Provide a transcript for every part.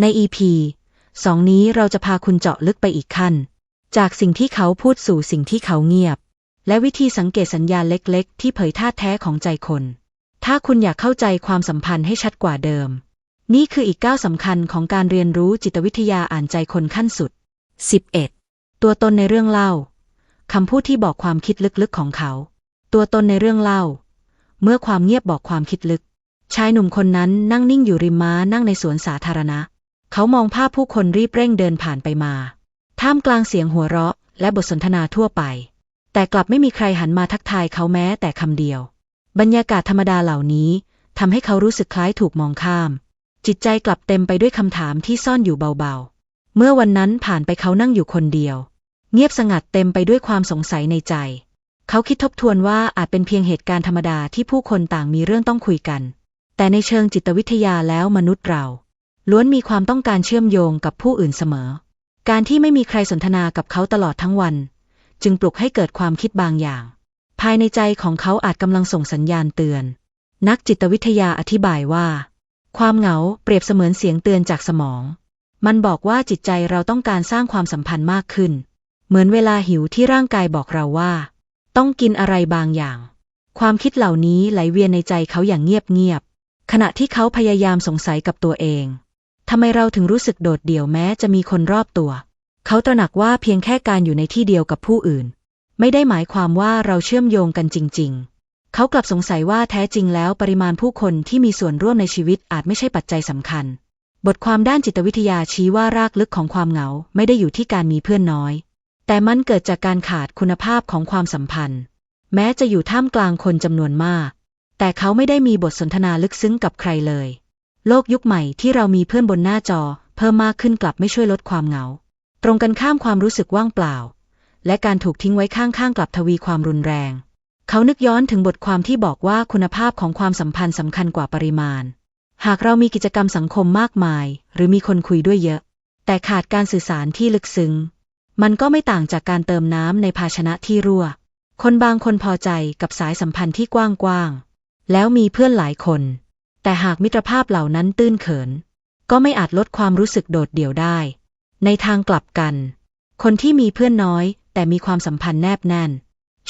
ใน EP สองนี้เราจะพาคุณเจาะลึกไปอีกขั้น จากสิ่งที่เขาพูดสู่สิ่งที่เขาเงียบ และวิธีสังเกตสัญญาณเล็กๆ ที่เผยท่าแท้ของใจคน ถ้าคุณอยากเข้าใจความสัมพันธ์ให้ชัดกว่าเดิม นี่คืออีกก้าวสำคัญของการเรียนรู้จิตวิทยาอ่านใจคนขั้นสุด 11. ตัวตนในเรื่องเล่าคำพูดที่บอกความคิดลึกๆของเขา ตัวตนในเรื่องเล่า เมื่อความเงียบบอกความคิดลึก ชายหนุ่มคนนั้นนั่งนิ่งอยู่ริมม้านั่งในสวนสาธารณะ เขามองภาพผู้คนรีบเร่งเดินผ่านไปมา ท่ามกลางเสียงหัวเราะ และบทสนทนาทั่วไป แต่กลับไม่มีใครหันมาทักทายเขาแม้แต่คำเดียว บรรยากาศธรรมดาเหล่านี้ทำให้เขารู้สึกคล้ายถูกมองข้าม จิตใจกลับเต็มไปด้วยคำถามที่ซ่อนอยู่เบาๆ เมื่อวันนั้นผ่านไปเขานั่งอยู่คนเดียว เงียบสงัดเต็มไปด้วยความสงสัยในใจ เขาคิดทบทวนว่าอาจเป็นเพียงเหตุการณ์ธรรมดาที่ผู้คนต่างมีเรื่องต้องคุยกัน แต่ในเชิงจิตวิทยาแล้วมนุษย์เรา ล้วนมีความต้องการเชื่อมโยงกับผู้อื่นเสมอ การที่ไม่มีใครสนทนากับเขาตลอดทั้งวัน จึงปลุกให้เกิดความคิดบางอย่าง ภายในใจของเขาอาจกำลังส่งสัญญาณเตือน นักจิตวิทยาอธิบายว่า ความเหงาเปรียบเสมือนเสียงเตือนจากสมอง มันบอกว่าจิตใจเราต้องการสร้างความสัมพันธ์มากขึ้น เหมือนเวลาหิวที่ร่างกายบอกเราว่า ต้องกินอะไรบางอย่าง ความคิดเหล่านี้ไหลเวียนในใจเขาอย่างเงียบๆขณะที่เขาพยายามสงสัยกับตัวเอง ทำไมเราถึงรู้สึกโดดเดี่ยวแม้จะมีคนรอบตัว เขาตระหนักว่าเพียงแค่การอยู่ในที่เดียวกับผู้อื่น ไม่ได้หมายความว่าเราเชื่อมโยงกันจริง ๆ เขากลับสงสัยว่าแท้จริงแล้วปริมาณผู้คนที่มีส่วนร่วมในชีวิตอาจไม่ใช่ปัจจัยสำคัญ บทความด้านจิตวิทยาชี้ว่ารากลึกของความเหงาไม่ได้อยู่ที่การมีเพื่อนน้อย แต่มันเกิดจากการขาดคุณภาพของความสัมพันธ์ แม้จะอยู่ท่ามกลางคนจำนวนมาก แต่เขาไม่ได้มีบทสนทนาลึกซึ้งกับใครเลย โลกยุคใหม่ที่เรามีเพื่อนบนหน้าจอ เพิ่มมากขึ้นกลับไม่ช่วยลดความเหงา ตรงกันข้ามความรู้สึกว่างเปล่า และการถูกทิ้งไว้ข้างๆกลับทวีความรุนแรง เขานึกย้อนถึงบทความที่บอกว่าคุณภาพของความสัมพันธ์สำคัญกว่าปริมาณ หากเรามีกิจกรรมสังคมมากมาย หรือมีคนคุยด้วยเยอะ แต่ขาดการสื่อสารที่ลึกซึ้ง มันก็ไม่ต่างจากการเติมน้ำในภาชนะที่รั่ว คนบางคนพอใจกับสายสัมพันธ์ที่กว้างๆแล้วมีเพื่อนหลายคน แต่หากมิตรภาพเหล่านั้นตื้นเขิน ก็ไม่อาจลดความรู้สึกโดดเดี่ยวได้ ในทางกลับกัน คนที่มีเพื่อนน้อย แต่มีความสัมพันธ์แนบแน่น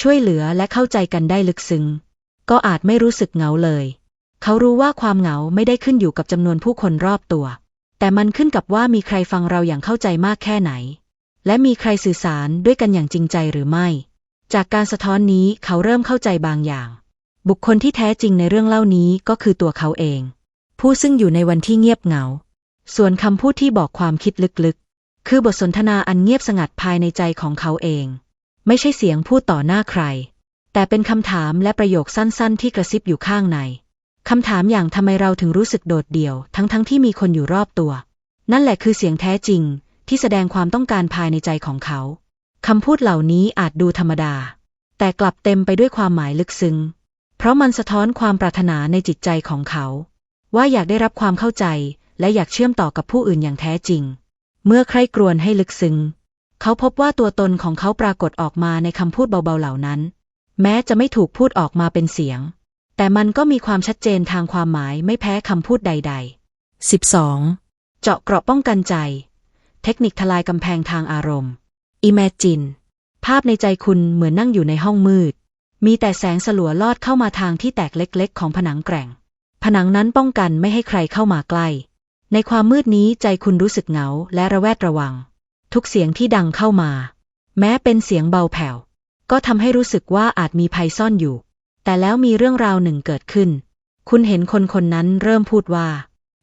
ช่วยเหลือและเข้าใจกันได้ลึกซึ้ง ก็อาจไม่รู้สึกเหงาเลย เขารู้ว่าความเหงาไม่ได้ขึ้นอยู่กับจำนวนผู้คนรอบตัว แต่มันขึ้นกับว่ามีใครฟังเราอย่างเข้าใจมากแค่ไหน และมีใครสื่อสารด้วยกันอย่างจริงใจหรือไม่ จากการสะท้อนนี้เขาเริ่มเข้าใจบางอย่าง บุคคลที่แท้จริงในเรื่องเล่านี้ก็คือตัวเขาเอง ผู้ซึ่งอยู่ในวันที่เงียบเหงา ส่วนคำพูดที่บอกความคิดลึกๆ คือบทสนทนาอันเงียบสงัดภายในใจของเขาเอง ไม่ใช่เสียงพูดต่อหน้าใคร แต่เป็นคำถามและประโยคสั้นๆ ที่กระซิบอยู่ข้างในคำถามอย่างทำไมเราถึงรู้สึกโดดเดี่ยว ทั้งๆทที่มีคนอยู่รอบตัว นั่นแหละคือเสียงแท้จริง ที่แสดงความต้องการภายในใจของเขาคำพูดเหล่านี้อาจดูธรรมดา แต่กลับเต็มไปด้วยความหมายลึกซึ้ง เพราะมันสะท้อนความปรารถนาในจิตใจของเขา ว่าอยากได้รับความเข้าใจ และอยากเชื่อมต่อกับผู้อื่นอย่างแท้จริง เมื่อใครกรวนให้ลึกซึ้ง เขาพบว่าตัวตนของเขาปรากฏออกมาในคำพูดเบาๆเหล่านั้น แม้จะไม่ถูกพูดออกมาเป็นเสียง แต่มันก็มีความชัดเจนทางความหมายไม่แพ้คำพูดใด ๆ 12. เจาะเกราะป้องกันใจ เทคนิคทลายกำแพงทางอารมณ์ Imagine ภาพในใจคุณเหมือนนั่งอยู่ในห้องมืด มีแต่แสงสลัวลอดเข้ามาทางที่แตกเล็กๆ ของผนังแกร่ง ผนังนั้นป้องกันไม่ให้ใครเข้ามาใกล้ ในความมืดนี้ใจคุณรู้สึกเหงาและระแวดระวัง ทุกเสียงที่ดังเข้ามา แม้เป็นเสียงเบาแผ่ว ก็ทำให้รู้สึกว่าอาจมีภัยซ่อนอยู่ แต่แล้วมีเรื่องราวหนึ่งเกิดขึ้น คุณเห็นคนคนนั้นเริ่มพูดว่า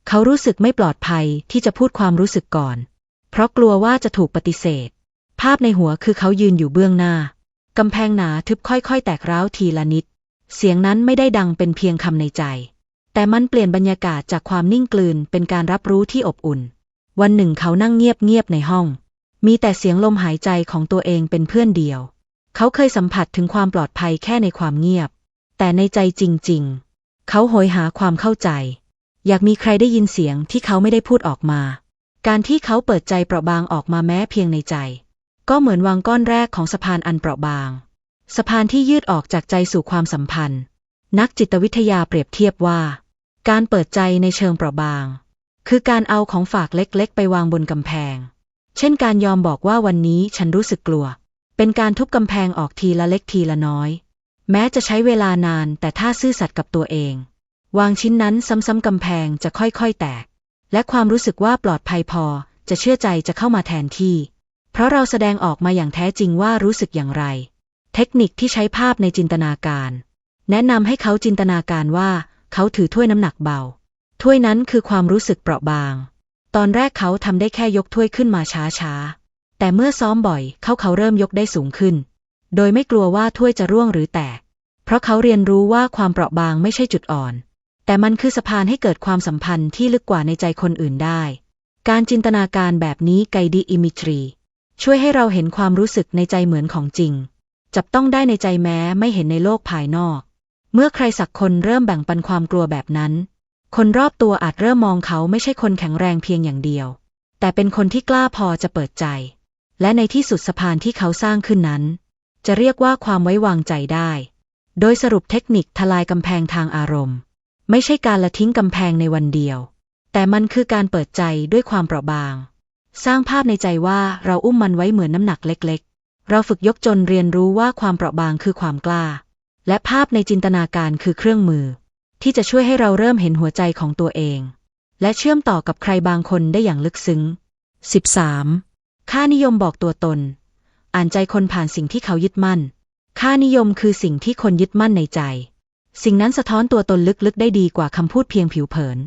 เขารู้สึกไม่ปลอดภัยที่จะพูดความรู้สึกก่อน เพราะกลัวว่าจะถูกปฏิเสธ ภาพในหัวคือเขายืนอยู่เบื้องหน้า กำแพงหนาทึบค่อยๆ แตกร้าวทีละนิด เสียงนั้นไม่ได้ดังเป็นเพียงคำในใจ แต่มันเปลี่ยนบรรยากาศจากความนิ่งกลืนเป็นการรับรู้ที่อบอุ่น วันหนึ่งเขานั่งเงียบๆในห้อง มีแต่เสียงลมหายใจของตัวเองเป็นเพื่อนเดียว เขาเคยสัมผัสถึงความปลอดภัยแค่ในความเงียบ แต่ในใจจริง ๆ เขาโหยหาความเข้าใจ อยากมีใครได้ยินเสียงที่เขาไม่ได้พูดออกมา การที่เขาเปิดใจเปราะบางออกมาแม้เพียงในใจ ก็เหมือนวางก้อนแรกของสะพานอันเปราะบาง สะพานที่ยืดออกจากใจสู่ความสัมพันธ์ นักจิตวิทยาเปรียบเทียบว่า การเปิดใจในเชิงเปราะบาง คือการเอาของฝากเล็กๆ ไปวางบนกำแพง เช่นการยอมบอกว่าวันนี้ฉันรู้สึกกลัว เป็นการทุบกำแพงออกทีละเล็กทีละน้อย แม้จะใช้เวลานานแต่ถ้าซื่อสัตย์กับตัวเอง วางชิ้นนั้นซ้ำๆกำแพงจะค่อยๆแตก และความรู้สึกว่าปลอดภัยพอจะเชื่อใจจะเข้ามาแทนที่ เพราะเราแสดงออกมาอย่างแท้จริงว่ารู้สึกอย่างไร เทคนิคที่ใช้ภาพในจินตนาการ แนะนำให้เขาจินตนาการว่า เขาถือถ้วยน้ำหนักเบา ถ้วยนั้นคือความรู้สึกเปราะบาง ตอนแรกเขาทำได้แค่ยกถ้วยขึ้นมาช้าๆ แต่เมื่อซ้อมบ่อยเขาเขาเริ่มยกได้สูงขึ้น โดยไม่กลัวว่าถ้วยจะร่วงหรือแตก เพราะเขาเรียนรู้ว่าความเปราะบางไม่ใช่จุดอ่อน แต่มันคือสะพานให้เกิดความสัมพันธ์ที่ลึกกว่าในใจคนอื่นได้ การจินตนาการแบบนี้ไกดีอิมิทรี ช่วยให้เราเห็นความรู้สึกในใจเหมือนของจริง จับต้องได้ในใจแม้ไม่เห็นในโลกภายนอก เมื่อใครสักคนเริ่มแบ่งปันความกลัวแบบนั้น คนรอบตัวอาจเริ่มมองเขาไม่ใช่คนแข็งแรงเพียงอย่างเดียว แต่เป็นคนที่กล้าพอจะเปิดใจ และในที่สุดสะพานที่เขาสร้างขึ้นนั้น จะเรียกว่าความไว้วางใจได้ โดยสรุปเทคนิคทลายกำแพงทางอารมณ์ ไม่ใช่การละทิ้งกำแพงในวันเดียว แต่มันคือการเปิดใจด้วยความเปราะบาง สร้างภาพในใจว่าเราอุ้มมันไว้เหมือนน้ำหนักเล็กๆ เราฝึกยกจนเรียนรู้ว่าความเปราะบางคือความกล้า และภาพในจินตนาการคือเครื่องมือ ที่จะช่วยให้เราเริ่มเห็นหัวใจของตัวเอง และเชื่อมต่อกับใครบางคนได้อย่างลึกซึ้ง 13. ค่านิยมบอกตัวตน อ่านใจคนผ่านสิ่งที่เขายึดมั่น ค่านิยมคือสิ่งที่คนยึดมั่นในใจ สิ่งนั้นสะท้อนตัวตนลึกๆ ได้ดีกว่าคำพูดเพียงผิวเผิน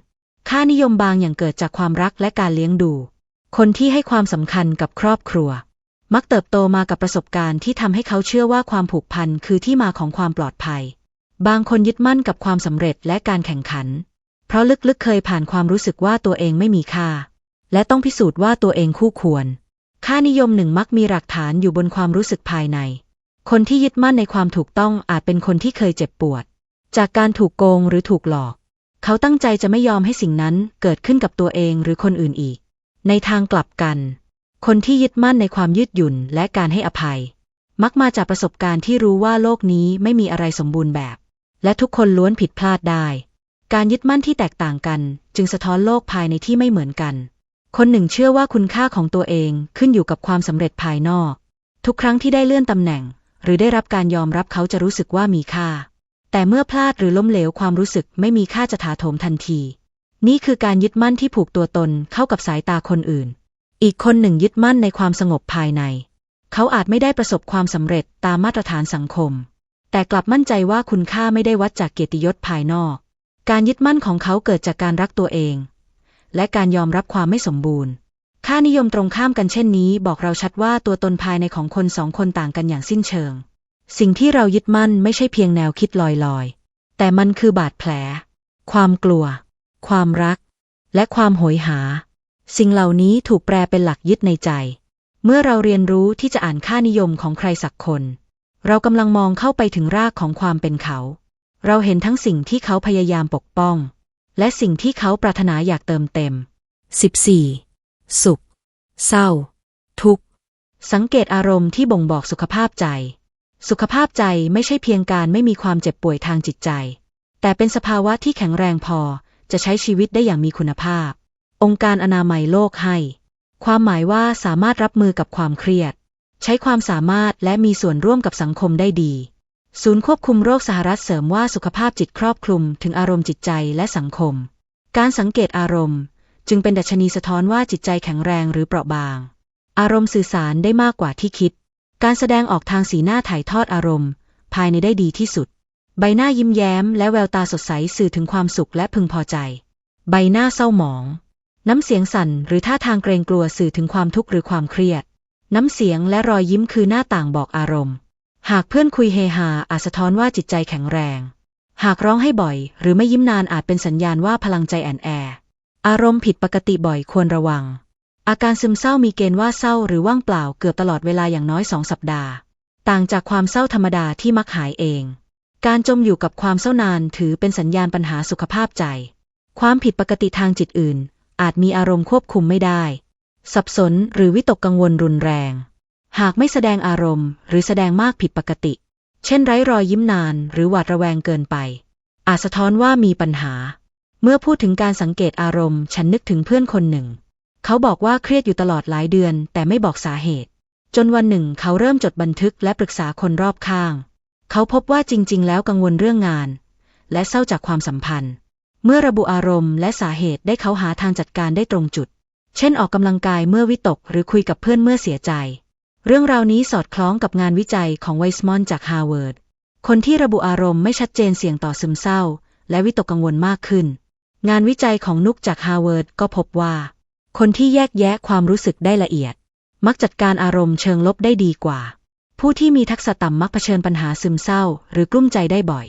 ค่านิยมบางอย่างเกิดจากความรักและการเลี้ยงดู คนที่ให้ความสำคัญกับครอบครัว มักเติบโตมากับประสบการณ์ที่ทำให้เขาเชื่อว่าความผูกพันคือที่มาของความปลอดภัย บางคนยึดมั่นกับความสำเร็จและการแข่งขัน เพราะลึกๆเคยผ่านความรู้สึกว่าตัวเองไม่มีค่า และต้องพิสูจน์ว่าตัวเองคู่ควร ค่านิยมหนึ่งมักมีหลักฐานอยู่บนความรู้สึกภายใน คนที่ยึดมั่นในความถูกต้องอาจเป็นคนที่เคยเจ็บปวด จากการถูกโกงหรือถูกหลอก เขาตั้งใจจะไม่ยอมให้สิ่งนั้นเกิดขึ้นกับตัวเองหรือคนอื่นอีก ในทางกลับกัน คนที่ยึดมั่นในความยืดหยุ่นและการให้อภัย มักมาจากประสบการณ์ที่รู้ว่าโลกนี้ไม่มีอะไรสมบูรณ์แบบ และทุกคนล้วนผิดพลาดได้ การยึดมั่นที่แตกต่างกัน จึงสะท้อนโลกภายในที่ไม่เหมือนกัน คนหนึ่งเชื่อว่าคุณค่าของตัวเองขึ้นอยู่กับความสำเร็จภายนอก ทุกครั้งที่ได้เลื่อนตำแหน่ง หรือได้รับการยอมรับเขาจะรู้สึกว่ามีค่า แต่เมื่อพลาดหรือล้มเหลวความรู้สึกไม่มีค่าจะถาโถมทันที นี่คือการยึดมั่นที่ผูกตัวตนเข้ากับสายตาคนอื่น อีกคนหนึ่งยึดมั่นในความสงบภายใน เขาอาจไม่ได้ประสบความสำเร็จตามมาตรฐานสังคม แต่กลับมั่นใจว่าคุณค่าไม่ได้วัดจากเกียรติยศภายนอก การยึดมั่นของเขาเกิดจากการรักตัวเอง และการยอมรับความไม่สมบูรณ์ ค่านิยมตรงข้ามกันเช่นนี้ บอกเราชัดว่าตัวตนภายในของคนสองคนต่างกันอย่างสิ้นเชิง สิ่งที่เรายึดมั่นไม่ใช่เพียงแนวคิดลอยๆ แต่มันคือบาดแผล ความกลัว ความรัก และความโหยหา สิ่งเหล่านี้ถูกแปลเป็นหลักยึดในใจ เมื่อเราเรียนรู้ที่จะอ่านค่านิยมของใครสักคน เรากำลังมองเข้าไปถึงรากของความเป็นเขา เราเห็นทั้งสิ่งที่เขาพยายามปกป้อง และสิ่งที่เขาปรารถนาอยากเติมเต็ม 14. สุข เศร้า ทุกข์ สังเกตอารมณ์ที่บ่งบอกสุขภาพใจ สุขภาพใจไม่ใช่เพียงการไม่มีความเจ็บป่วยทางจิตใจ แต่เป็นสภาวะที่แข็งแรงพอ จะใช้ชีวิตได้อย่างมีคุณภาพ องค์การอนามัยโลกให้ ความหมายว่าสามารถรับมือกับความเครียด ใช้ความสามารถและมีส่วนร่วมกับสังคมได้ดี ศูนย์ควบคุมโรคสหรัฐเสริมว่าสุขภาพจิตครอบคลุมถึงอารมณ์จิตใจและสังคม การสังเกตอารมณ์ จึงเป็นดัชนีสะท้อนว่าจิตใจแข็งแรงหรือเปราะบาง อารมณ์สื่อสารได้มากกว่าที่คิด การแสดงออกทางสีหน้าถ่ายทอดอารมณ์ ภายในได้ดีที่สุด ใบหน้ายิ้มแย้มและแววตาสดใสสื่อถึงความสุขและพึงพอใจ ใบหน้าเศร้าหมอง น้ำเสียงสั่นหรือท่าทางเกรงกลัวสื่อถึงความทุกข์หรือความเครียด น้ำเสียงและรอยยิ้มคือหน้าต่างบอกอารมณ์ หากเพื่อนคุยเฮฮาอาจสะท้อนว่าจิตใจแข็งแรง หากร้องให้บ่อย หรือไม่ยิ้มนานอาจเป็นสัญญาณว่าพลังใจแอนแอ อารมณ์ผิดปกติบ่อยควรระวัง อาการซึมเศร้ามีเกณฑ์ว่าเศร้าหรือว่างเปล่าเกือบตลอดเวลาอย่างน้อยสองสัปดาห์ ต่างจากความเศร้าธรรมดาที่มักหายเอง การจมอยู่กับความเศร้านานถือเป็นสัญญาณปัญหาสุขภาพใจ ความผิดปกติทางจิตอื่น อาจมีอารมณ์ควบคุมไม่ได้ สับสนหรือวิตกกังวลรุนแรง หากไม่แสดงอารมณ์ หรือแสดงมากผิดปกติ เช่นไร้รอยยิ้มนาน หรือหวาดระแวงเกินไป อาจสะท้อนว่ามีปัญหา เมื่อพูดถึงการสังเกตอารมณ์ ฉันนึกถึงเพื่อนคนหนึ่ง เขาบอกว่าเครียดอยู่ตลอดหลายเดือน แต่ไม่บอกสาเหตุ จนวันหนึ่งเขาเริ่มจดบันทึกและปรึกษาคนรอบข้าง เขาพบว่าจริง ๆ แล้วกังวลเรื่องงาน และเศร้าจากความสัมพันธ์ เมื่อระบุอารมณ์และสาเหตุได้เขาหาทางจัดการได้ตรงจุด เช่นออกกำลังกายเมื่อวิตกหรือคุยกับเพื่อนเมื่อเสียใจ เรื่องราวนี้สอดคล้องกับงานวิจัยของไวส์มอนจากฮาร์วาร์ดคนที่ระบุอารมณ์ไม่ชัดเจนเสี่ยงต่อซึมเศร้า และวิตกกังวลมากขึ้น งานวิจัยของนุกจากฮาร์วาร์ดก็พบว่า คนที่แยกแยะความรู้สึกได้ละเอียด มักจัดการอารมณ์เชิงลบได้ดีกว่า ผู้ที่มีทักษะต่ำมักเผชิญปัญหาซึมเศร้า หรือกลุ้มใจได้บ่อย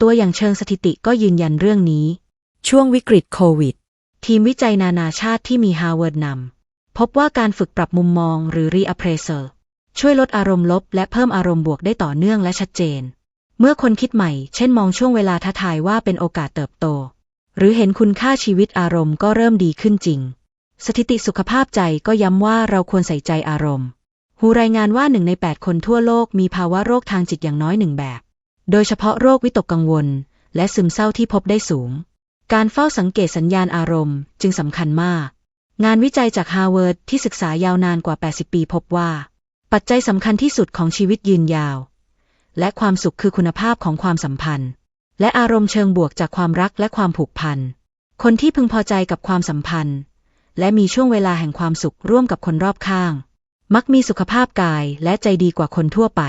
ตัวอย่างเชิงสถิติก็ยืนยันเรื่องนี้ ช่วงวิกฤตโควิด ทีมวิจัยนานาชาติที่มีฮาร์วาร์ดนำพบว่าการฝึกปรับมุมมองหรือ reappraisal ช่วยลดอารมณ์ลบ และเพิ่มอารมณ์บวกได้ต่อเนื่องและชัดเจน เมื่อคนคิดใหม่ เช่นมองช่วงเวลาท้าทายว่าเป็นโอกาสเติบโต หรือเห็นคุณค่าชีวิตอารมณ์ก็เริ่มดีขึ้นจริง สถิติสุขภาพใจก็ย้ำว่าเราควรใส่ใจอารมณ์ หูรายงานว่าหนึ่งใน 8 คนทั่วโลกมีภาวะโรคทางจิตอย่างน้อยหนึ่งแบบ โดยเฉพาะโรควิตกกังวล และซึมเศร้าที่พบได้สูง การเฝ้าสังเกตสัญญาณอารมณ์จึงสำคัญมาก งานวิจัยจากฮาร์วาร์ดที่ศึกษายาวนานกว่า 80 ปีพบว่า ปัจจัยสำคัญที่สุดของชีวิตยืนยาว และความสุขคือคุณภาพของความสัมพันธ์ และอารมณ์เชิงบวกจากความรักและความผูกพัน คนที่พึงพอใจกับความสัมพันธ์ และมีช่วงเวลาแห่งความสุขร่วมกับคนรอบข้าง มักมีสุขภาพกายและใจดีกว่าคนทั่วไป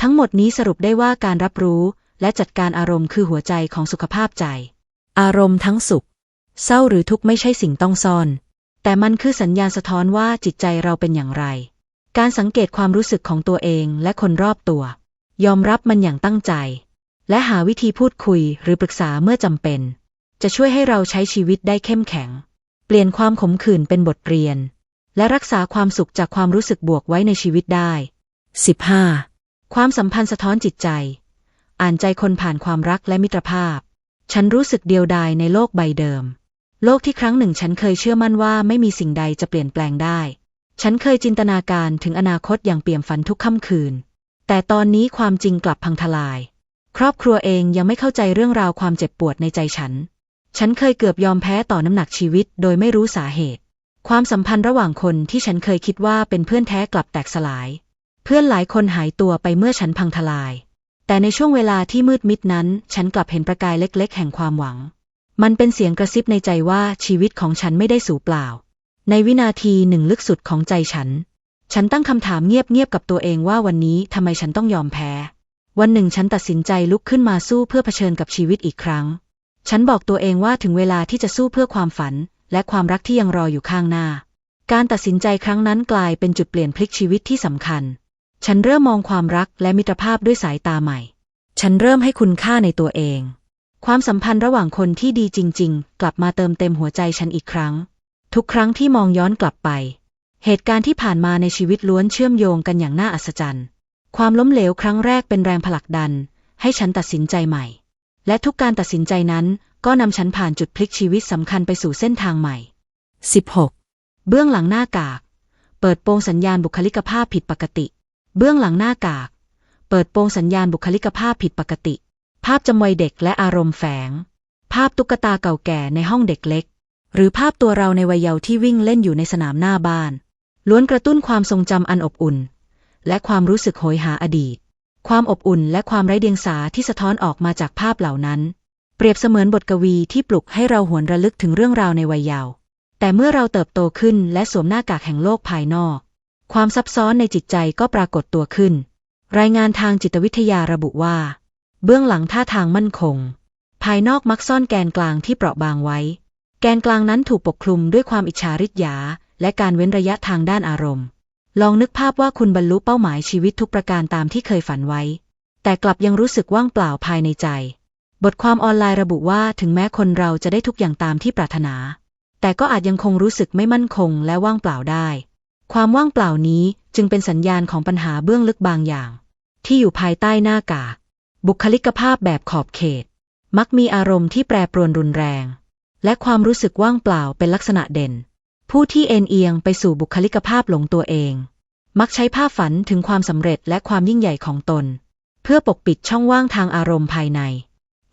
ทั้งหมดนี้สรุปได้ว่าการรับรู้และจัดการอารมณ์คือหัวใจของสุขภาพใจ อารมณ์ทั้งสุข เศร้าหรือทุกข์ไม่ใช่สิ่งต้องซ่อน แต่มันคือสัญญาณสะท้อนว่าจิตใจเราเป็นอย่างไร การสังเกตความรู้สึกของตัวเองและคนรอบตัว ยอมรับมันอย่างตั้งใจ และหาวิธีพูดคุยหรือปรึกษาเมื่อจำเป็น จะช่วยให้เราใช้ชีวิตได้เข้มแข็ง เปลี่ยนความขมขื่นเป็นบทเรียน และรักษาความสุขจากความรู้สึกบวกไว้ในชีวิตได้ 15. ความสัมพันธ์สะท้อนจิตใจ อ่านใจคนผ่านความรักและมิตรภาพ ฉันรู้สึกเดียวดายในโลกใบเดิม โลกที่ครั้งหนึ่งฉันเคยเชื่อมั่นว่าไม่มีสิ่งใดจะเปลี่ยนแปลงได้ ฉันเคยจินตนาการถึงอนาคตอย่างเปี่ยมฝันทุกค่ำคืน แต่ตอนนี้ความจริงกลับพังทลาย ครอบครัวเองยังไม่เข้าใจเรื่องราวความเจ็บปวดในใจฉัน ฉันเคยเกือบยอมแพ้ต่อน้ำหนักชีวิตโดยไม่รู้สาเหตุ ความสัมพันธ์ระหว่างคนที่ฉันเคยคิดว่าเป็นเพื่อนแท้กลับแตกสลาย เพื่อนหลายคนหายตัวไปเมื่อฉันพังทลาย แต่ในช่วงเวลาที่มืดมิดนั้น ฉันกลับเห็นประกายเล็ก ๆ แห่งความหวัง มันเป็นเสียงกระซิบในใจว่าชีวิตของฉันไม่ได้สูญเปล่า ในวินาทีหนึ่งลึกสุดของใจฉัน ฉันตั้งคำถามเงียบๆกับตัวเองว่าวันนี้ทำไมฉันต้องยอมแพ้ วันหนึ่งฉันตัดสินใจลุกขึ้นมาสู้เพื่อเผชิญกับชีวิตอีกครั้ง ฉันบอกตัวเองว่าถึงเวลาที่จะสู้เพื่อความฝัน และความรักที่ยังรออยู่ข้างหน้า การตัดสินใจครั้งนั้นกลายเป็นจุดเปลี่ยนพลิกชีวิตที่สำคัญ ฉันเริ่มมองความรักและมิตรภาพด้วยสายตาใหม่ ฉันเริ่มให้คุณค่าในตัวเอง ความสัมพันธ์ระหว่างคนที่ดีจริง ๆ กลับมาเติมเต็มหัวใจฉันอีกครั้ง ทุกครั้งที่มองย้อนกลับไป เหตุการณ์ที่ผ่านมาในชีวิตล้วนเชื่อมโยงกันอย่างน่าอัศจรรย์ ความล้มเหลวครั้งแรกเป็นแรงผลักดัน ให้ฉันตัดสินใจใหม่ และทุกการตัดสินใจนั้นก็นำฉันผ่านจุดพลิกชีวิตสำคัญไปสู่เส้นทางใหม่ 16. เบื้องหลังหน้ากาก เปิดโปงสัญญาณบุคลิกภาพผิดปกติ เบื้องหลังหน้ากาก เปิดโปงสัญญาณบุคลิกภาพผิดปกติ ภาพจำวัยเด็กและอารมณ์แฝง ภาพตุ๊กตาเก่าแก่ในห้องเด็กเล็ก หรือภาพตัวเราในวัยเยาว์ที่วิ่งเล่นอยู่ในสนามหน้าบ้าน ล้วนกระตุ้นความทรงจำอันอบอุ่น และความรู้สึกโหยหาอดีต ความอบอุ่นและความไร้เดียงสาที่สะท้อนออกมาจากภาพเหล่านั้น เปรียบเสมือนบทกวีที่ปลุกให้เราหวนระลึกถึงเรื่องราวในวัยเยาว์แต่เมื่อเราเติบโตขึ้นและสวมหน้ากากแห่งโลกภายนอก ความซับซ้อนในจิตใจก็ปรากฏตัวขึ้น รายงานทางจิตวิทยาระบุว่า เบื้องหลังท่าทางมั่นคง ภายนอกมักซ่อนแกนกลางที่เปราะบางไว้ แกนกลางนั้นถูกปกคลุมด้วยความอิจฉาริษยา และการเว้นระยะทางด้านอารมณ์ ลองนึกภาพว่าคุณบรรลุเป้าหมายชีวิตทุกประการตามที่เคยฝันไว้ แต่กลับยังรู้สึกว่างเปล่าภายในใจ บทความออนไลน์ระบุว่าถึงแม้คนเราจะได้ทุกอย่างตามที่ปรารถนา แต่ก็อาจยังคงรู้สึกไม่มั่นคงและว่างเปล่าได้ ความว่างเปล่านี้จึงเป็นสัญญาณของปัญหาเบื้องลึกบางอย่าง ที่อยู่ภายใต้หน้ากากบุคลิกภาพแบบขอบเขต มักมีอารมณ์ที่แปรปรวนรุนแรง และความรู้สึกว่างเปล่าเป็นลักษณะเด่น ผู้ที่เอ็นเอียงไปสู่บุคลิกภาพหลงตัวเอง มักใช้ภาพฝันถึงความสำเร็จและความยิ่งใหญ่ของตน เพื่อปกปิดช่องว่างทางอารมณ์ภายใน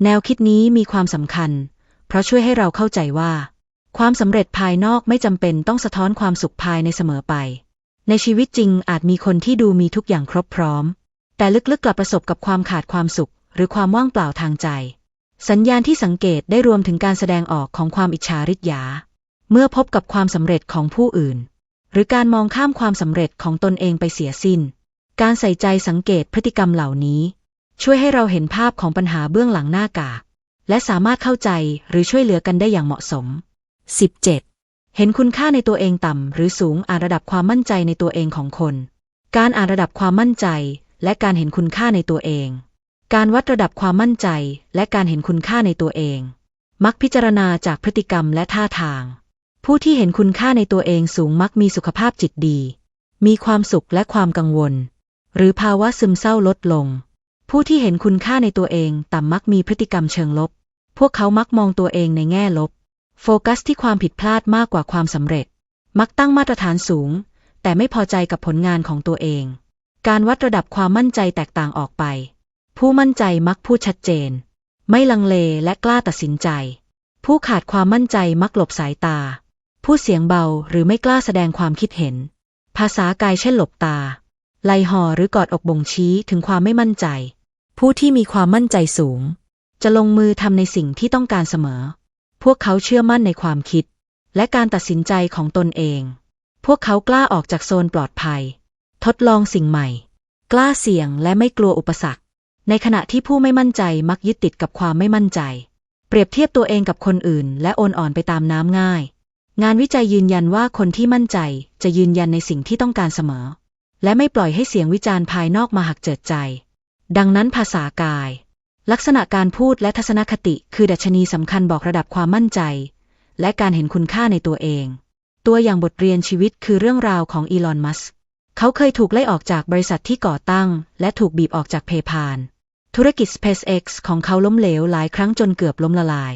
แนวคิดนี้มีความสำคัญ เพราะช่วยให้เราเข้าใจว่า ความสำเร็จภายนอกไม่จำเป็นต้องสะท้อนความสุขภายในเสมอไป ในชีวิตจริงอาจมีคนที่ดูมีทุกอย่างครบพร้อม แต่ลึกๆกลับประสบกับความขาดความสุข หรือความว่างเปล่าทางใจ สัญญาณที่สังเกตได้รวมถึงการแสดงออกของความอิจฉาริษยา เมื่อพบกับความสำเร็จของผู้อื่น หรือการมองข้ามความสำเร็จของตนเองไปเสียสิ้น การใส่ใจสังเกตพฤติกรรมเหล่านี้ ช่วยให้เราเห็นภาพของปัญหาเบื้องหลังหน้ากาก และสามารถเข้าใจหรือช่วยเหลือกันได้อย่างเหมาะสม 17. เห็นคุณค่าในตัวเองต่ำหรือสูงอ่านระดับความมั่นใจในตัวเองของคน การอ่านระดับความมั่นใจ และการเห็นคุณค่าในตัวเอง การวัดระดับความมั่นใจ และการเห็นคุณค่าในตัวเอง มักพิจารณาจากพฤติกรรมและท่าทาง ผู้ที่เห็นคุณค่าในตัวเองสูงมักมีสุขภาพจิตดี มีความสุขและความกังวล หรือภาวะซึมเศร้าลดลง ผู้ที่เห็นคุณค่าในตัวเองต่ำมักมีพฤติกรรมเชิงลบ พวกเขามักมองตัวเองในแง่ลบ โฟกัสที่ความผิดพลาดมากกว่าความสำเร็จ มักตั้งมาตรฐานสูง แต่ไม่พอใจกับผลงานของตัวเอง การวัดระดับความมั่นใจแตกต่างออกไป ผู้มั่นใจมักพูดชัดเจน ไม่ลังเลและกล้าตัดสินใจ ผู้ขาดความมั่นใจมักหลบสายตา พูดเสียงเบาหรือไม่กล้าแสดงความคิดเห็น ภาษากายเช่นหลบตา ไลห่อหรือกอดอกบ่งชี้ถึงความไม่มั่นใจ ผู้ที่มีความมั่นใจสูง จะลงมือทำในสิ่งที่ต้องการเสมอ พวกเขาเชื่อมั่นในความคิด และการตัดสินใจของตนเอง พวกเขากล้าออกจากโซนปลอดภัย ทดลองสิ่งใหม่ กล้าเสี่ยงและไม่กลัวอุปสรรค ในขณะที่ผู้ไม่มั่นใจมักยึดติดกับความไม่มั่นใจ เปรียบเทียบตัวเองกับคนอื่น และโอนอ่อนไปตามน้ำง่าย งานวิจัยยืนยันว่าคนที่มั่นใจจะยืนยันในสิ่งที่ต้องการเสมอ และไม่ปล่อยให้เสียงวิจารณ์ภายนอกมาหักเจิดใจ ดังนั้นภาษากาย ลักษณะการพูดและทัศนคติคือดัชนีสำคัญบอกระดับความมั่นใจ และการเห็นคุณค่าในตัวเอง ตัวอย่างบทเรียนชีวิตคือเรื่องราวของอีลอนมัสเขาเคยถูกไล่ออกจากบริษัทที่ก่อตั้ง และถูกบีบออกจากเพย์พานธุรกิจ SpaceX ของเขาล้มเหลวหลายครั้งจนเกือบล้มละลาย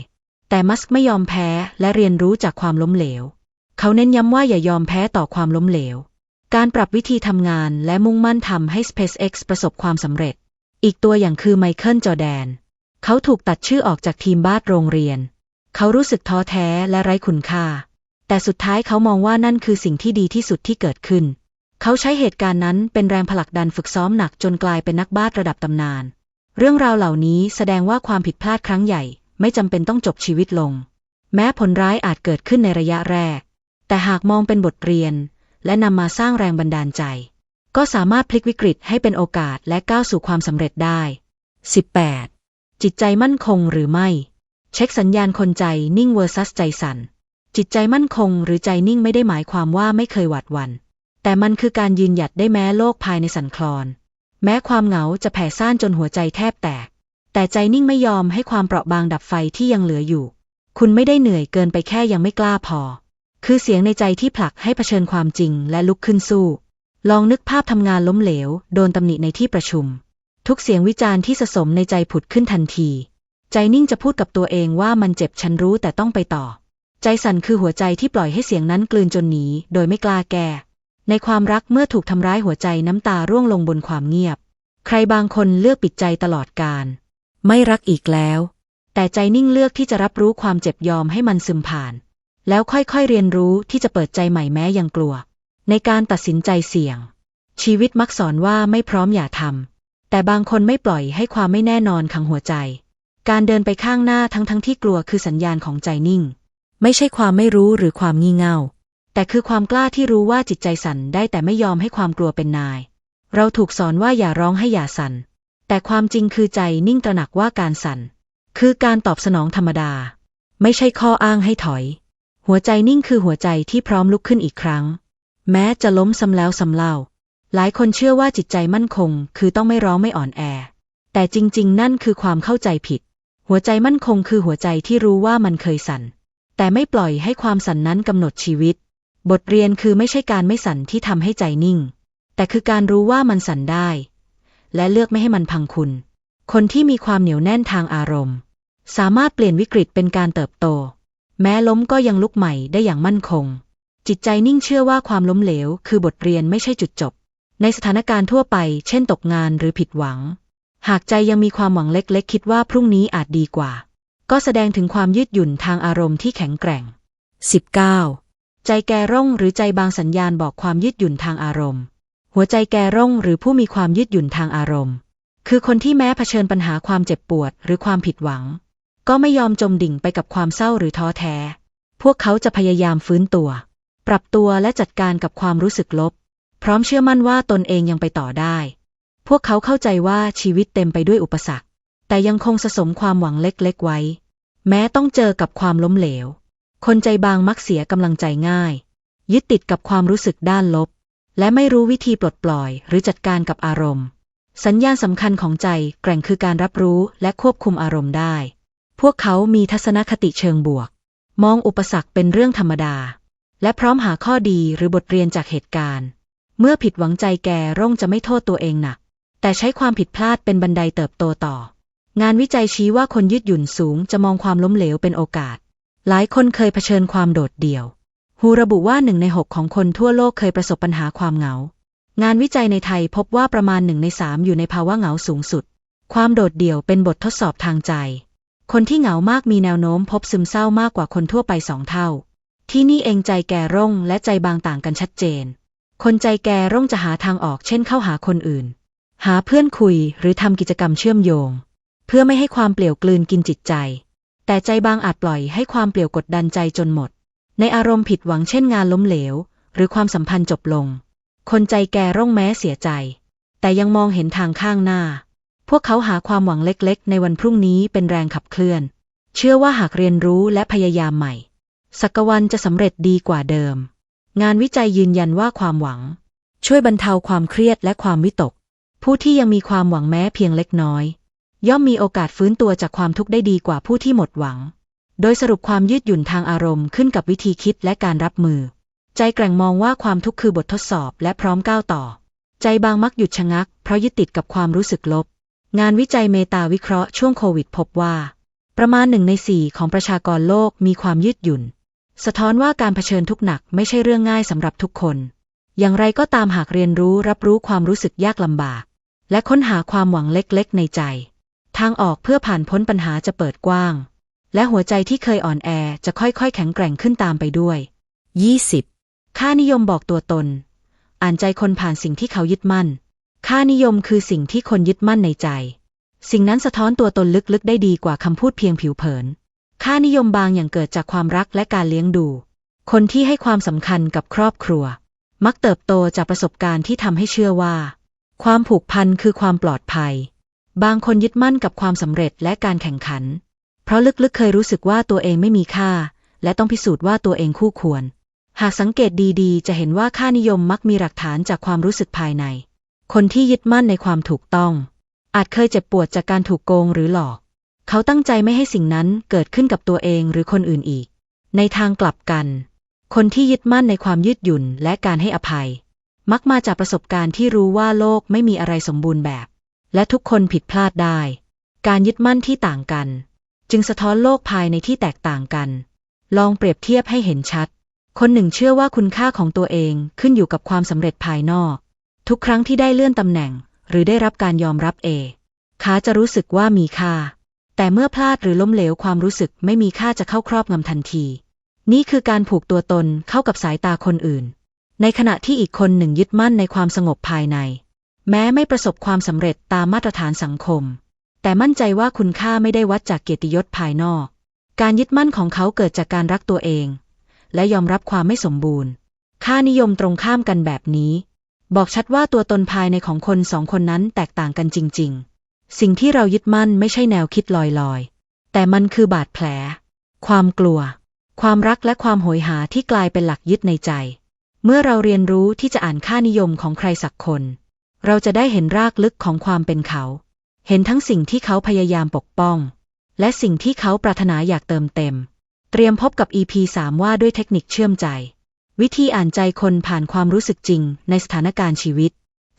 แต่มัสก์ไม่ยอมแพ้และเรียนรู้จากความล้มเหลว เขาเน้นย้ำว่าอย่ายอมแพ้ต่อความล้มเหลว การปรับวิธีทำงานและมุ่งมั่นทำให้ SpaceX ประสบความสำเร็จ อีกตัวอย่างคือไมเคิลจอแดน เขาถูกตัดชื่อออกจากทีมบาสโรงเรียน เขารู้สึกท้อแท้และไร้คุณค่า แต่สุดท้ายเขามองว่านั่นคือสิ่งที่ดีที่สุดที่เกิดขึ้น เขาใช้เหตุการณ์นั้นเป็นแรงผลักดันฝึกซ้อมหนักจนกลายเป็นนักบาสระดับตำนาน เรื่องราวเหล่านี้แสดงว่าความผิดพลาดครั้งใหญ่ ไม่จำเป็นต้องจบชีวิตลง แม้ผลร้ายอาจเกิดขึ้นในระยะแรก แต่หากมองเป็นบทเรียน และนำมาสร้างแรงบันดาลใจ ก็สามารถพลิกวิกฤตให้เป็นโอกาสและก้าวสู่ความสำเร็จได้ 18. จิตใจมั่นคงหรือไม่ เช็คสัญญาณคนใจนิ่ง vs ใจสั่นจิตใจมั่นคงหรือใจนิ่งไม่ได้หมายความว่าไม่เคยหวาดหวัน่นแต่มันคือการยืนหยัดได้แม้โลกภายในสั่นคลอน แม้ความเหงาจะแผ่ซ่านจนหัวใจแทบแตก แต่ใจนิ่งไม่ยอมให้ความเปราะบางดับไฟที่ยังเหลืออยู่ คุณไม่ได้เหนื่อยเกินไปแค่ยังไม่กล้าพอ คือเสียงในใจที่ผลักให้เผชิญความจริงและลุกขึ้นสู้ ลองนึกภาพทำงานล้มเหลว โดนตำหนิในที่ประชุม ทุกเสียงวิจารณ์ที่สะสมในใจผุดขึ้นทันที ใจนิ่งจะพูดกับตัวเองว่ามันเจ็บฉันรู้แต่ต้องไปต่อ ใจสั่นคือหัวใจที่ปล่อยให้เสียงนั้นกลืนจนหนี โดยไม่กล้าแก้ในความรักเมื่อถูกทำร้ายหัวใจน้ำตาร่วงลงบนความเงียบ ใครบางคนเลือกปิดใจตลอดกาล ไม่รักอีกแล้ว แต่ใจนิ่งเลือกที่จะรับรู้ความเจ็บยอมให้มันซึมผ่าน แล้วค่อยๆเรียนรู้ที่จะเปิดใจใหม่แม้ยังกลัว ในการตัดสินใจเสี่ยง ชีวิตมักสอนว่าไม่พร้อมอย่าทำแต่บางคนไม่ปล่อยให้ความไม่แน่นอนขังหัวใจ การเดินไปข้างหน้าทั้งๆทที่กลัวคือสัญญาณของใจนิ่ง ไม่ใช่ความไม่รู้หรือความงี่เง่า แต่คือความกล้าที่รู้ว่าจิตใจสั่นได้แต่ไม่ยอมให้ความกลัวเป็นนาย เราถูกสอนว่าอย่าร้องให้อย่าสั่น แต่ความจริงคือใจนิ่งตระหนักว่าการสั่น คือการตอบสนองธรรมดา ไม่ใช่ข้ออ้างให้ถอย หัวใจนิ่งคือหัวใจที่พร้อมลุกขึ้นอีกครั้ง แม้จะล้มซ้ำแล้วซ้ำเล่า หลายคนเชื่อว่าจิตใจมั่นคง คือต้องไม่ร้องไม่อ่อนแอ แต่จริง ๆ นั่นคือความเข้าใจผิด หัวใจมั่นคงคือหัวใจที่รู้ว่ามันเคยสั่น แต่ไม่ปล่อยให้ความสั่นนั้นกำหนดชีวิต บทเรียนคือไม่ใช่การไม่สั่นที่ทำให้ใจนิ่ง แต่คือการรู้ว่ามันสั่นได้ และเลือกไม่ให้มันพังคุณ คนที่มีความเหนียวแน่นทางอารมณ์ สามารถเปลี่ยนวิกฤตเป็นการเติบโต แม้ล้มก็ยังลุกใหม่ได้อย่างมั่นคง จิตใจนิ่งเชื่อว่าความล้มเหลว คือบทเรียนไม่ใช่จุดจบ ในสถานการณ์ทั่วไป เช่นตกงานหรือผิดหวัง หากใจยังมีความหวังเล็กๆ คิดว่าพรุ่งนี้อาจดีกว่า ก็แสดงถึงความยืดหยุ่นทางอารมณ์ที่แข็งแกร่ง 19. ใจแกร่งหรือใจบางสัญญาณบอกความยืดหยุ่นทางอารมณ์ หัวใจแกร่งหรือผู้มีความยืดหยุ่นทางอารมณ์ คือคนที่แม้เผชิญปัญหาความเจ็บปวดหรือความผิดหวัง ก็ไม่ยอมจมดิ่งไปกับความเศร้าหรือท้อแท้ พวกเขาจะพยายามฟื้นตัว ปรับตัวและจัดการกับความรู้สึกลบ พร้อมเชื่อมั่นว่าตนเองยังไปต่อได้ พวกเขาเข้าใจว่าชีวิตเต็มไปด้วยอุปสรรค แต่ยังคงสะสมความหวังเล็กๆไว้ แม้ต้องเจอกับความล้มเหลว คนใจบางมักเสียกำลังใจง่าย ยึดติดกับความรู้สึกด้านลบ และไม่รู้วิธีปลดปล่อย หรือจัดการกับอารมณ์ สัญญาณสำคัญของใจแกร่งคือการรับรู้และควบคุมอารมณ์ได้ พวกเขามีทัศนคติเชิงบวก มองอุปสรรคเป็นเรื่องธรรมดา และพร้อมหาข้อดีหรือบทเรียนจากเหตุการณ์ เมื่อผิดหวังใจแกร่งจะไม่โทษตัวเองหนัก แต่ใช้ความผิดพลาดเป็นบันไดเติบโตต่อ งานวิจัยชี้ว่าคนยืดหยุ่นสูงจะมองความล้มเหลวเป็นโอกาส หลายคนเคยเผชิญความโดดเดี่ยว ฮูระบุว่าหนึ่งในหกของคนทั่วโลกเคยประสบปัญหาความเหงา งานวิจัยในไทยพบว่าประมาณหนึ่งในสามอยู่ในภาวะเหงาสูงสุด ความโดดเดี่ยวเป็นบททดสอบทางใจ คนที่เหงามากมีแนวโน้มพบซึมเศร้ามากกว่าคนทั่วไปสองเท่า ที่นี่เองใจแก่ร่งและใจบางต่างกันชัดเจน คนใจแก่ร่งจะหาทางออกเช่นเข้าหาคนอื่น หาเพื่อนคุยหรือทำกิจกรรมเชื่อมโยง เพื่อไม่ให้ความเปลี่ยวกลืนกินจิตใจ แต่ใจบางอาจปล่อยให้ความเปลี่ยวกดดันใจจนหมด ในอารมณ์ผิดหวังเช่นงานล้มเหลว หรือความสัมพันธ์จบลง คนใจแก่ร่งแม้เสียใจ แต่ยังมองเห็นทางข้างหน้า พวกเขาหาความหวังเล็กๆ ในวันพรุ่งนี้เป็นแรงขับเคลื่อน เชื่อว่าหากเรียนรู้และพยายามใหม่ สักวันจะสำเร็จดีกว่าเดิม งานวิจัยยืนยันว่าความหวัง ช่วยบรรเทาความเครียดและความวิตก ผู้ที่ยังมีความหวังแม้เพียงเล็กน้อย ย่อมมีโอกาสฟื้นตัวจากความทุกข์ได้ดีกว่าผู้ที่หมดหวัง โดยสรุปความยืดหยุ่นทางอารมณ์ขึ้นกับวิธีคิดและการรับมือ ใจแกร่งมองว่าความทุกข์คือบททดสอบและพร้อมก้าวต่อ ใจบางมักหยุดชะงัก เพราะยึดติดกับความรู้สึกลบ งานวิจัยเมตาวิเคราะห์ช่วงโควิดพบว่า ประมาณหนึ่งในสี่ของประชากรโลกมีความยืดหยุ่น สะท้อนว่าการเผชิญทุกหนักไม่ใช่เรื่องง่ายสำหรับทุกคน อย่างไรก็ตามหากเรียนรู้รับรู้ความรู้สึกยากลำบาก และค้นหาความหวังเล็กๆ ในใจ ทางออกเพื่อผ่านพ้นปัญหาจะเปิดกว้าง และหัวใจที่เคยอ่อนแอจะค่อยๆ แข็งแกร่งขึ้นตามไปด้วย 20. ค่านิยมบอกตัวตน อ่านใจคนผ่านสิ่งที่เขายึดมั่น ค่านิยมคือสิ่งที่คนยึดมั่นในใจ สิ่งนั้นสะท้อนตัวตนลึกๆ ได้ดีกว่าคำพูดเพียงผิวเผิน ค่านิยมบางอย่างเกิดจากความรักและการเลี้ยงดู คนที่ให้ความสำคัญกับครอบครัว มักเติบโตจากประสบการณ์ที่ทำให้เชื่อว่า ความผูกพันคือความปลอดภัย บางคนยึดมั่นกับความสำเร็จและการแข่งขัน เพราะลึกๆเคยรู้สึกว่าตัวเองไม่มีค่า และต้องพิสูจน์ว่าตัวเองคู่ควร หากสังเกตดีๆ จะเห็นว่าค่านิยมมักมีหลักฐานจากความรู้สึกภายใน คนที่ยึดมั่นในความถูกต้อง อาจเคยเจ็บปวดจากการถูกโกงหรือหลอก เขาตั้งใจไม่ให้สิ่งนั้นเกิดขึ้นกับตัวเองหรือคนอื่นอีก ในทางกลับกัน คนที่ยึดมั่นในความยืดหยุ่นและการให้อภัย มักมาจากประสบการณ์ที่รู้ว่าโลกไม่มีอะไรสมบูรณ์แบบ และทุกคนผิดพลาดได้ การยึดมั่นที่ต่างกัน จึงสะท้อนโลกภายในที่แตกต่างกัน ลองเปรียบเทียบให้เห็นชัด คนหนึ่งเชื่อว่าคุณค่าของตัวเองขึ้นอยู่กับความสำเร็จภายนอก ทุกครั้งที่ได้เลื่อนตำแหน่ง หรือได้รับการยอมรับเอขาจะรู้สึกว่ามีค่า แต่เมื่อพลาดหรือล้มเหลวความรู้สึกไม่มีค่าจะเข้าครอบงำทันที นี่คือการผูกตัวตนเข้ากับสายตาคนอื่น ในขณะที่อีกคนหนึ่งยึดมั่นในความสงบภายใน แม้ไม่ประสบความสำเร็จตามมาตรฐานสังคม แต่มั่นใจว่าคุณค่าไม่ได้วัดจากเกียรติยศภายนอก การยึดมั่นของเขาเกิดจากการรักตัวเอง และยอมรับความไม่สมบูรณ์ ค่านิยมตรงข้ามกันแบบนี้ บอกชัดว่าตัวตนภายในของคนสองคนนั้นแตกต่างกันจริง ๆ สิ่งที่เรายึดมั่นไม่ใช่แนวคิดลอยๆ แต่มันคือบาดแผล ความกลัว ความรักและความโหยหาที่กลายเป็นหลักยึดในใจ เมื่อเราเรียนรู้ที่จะอ่านค่านิยมของใครสักคน เราจะได้เห็นรากลึกของความเป็นเขา เห็นทั้งสิ่งที่เขาพยายามปกป้อง และสิ่งที่เขาปรารถนาอยากเติมเต็ม เตรียมพบกับ EP 3 ว่าด้วยเทคนิคเชื่อมใจ วิธีอ่านใจคนผ่านความรู้สึกจริงในสถานการณ์ชีวิต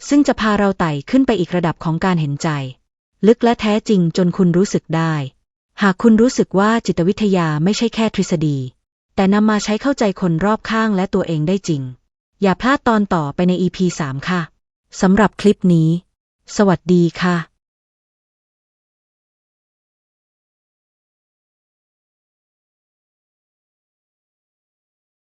ซึ่งจะพาเราไต่ขึ้นไปอีกระดับของการเห็นใจ ลึกและแท้จริงจนคุณรู้สึกได้ หากคุณรู้สึกว่าจิตวิทยาไม่ใช่แค่ทฤษฎี แต่นำมาใช้เข้าใจคนรอบข้างและตัวเองได้จริง อย่าพลาดตอนต่อไปใน EP 3 ค่ะสำหรับคลิปนี้ สวัสดีค่ะ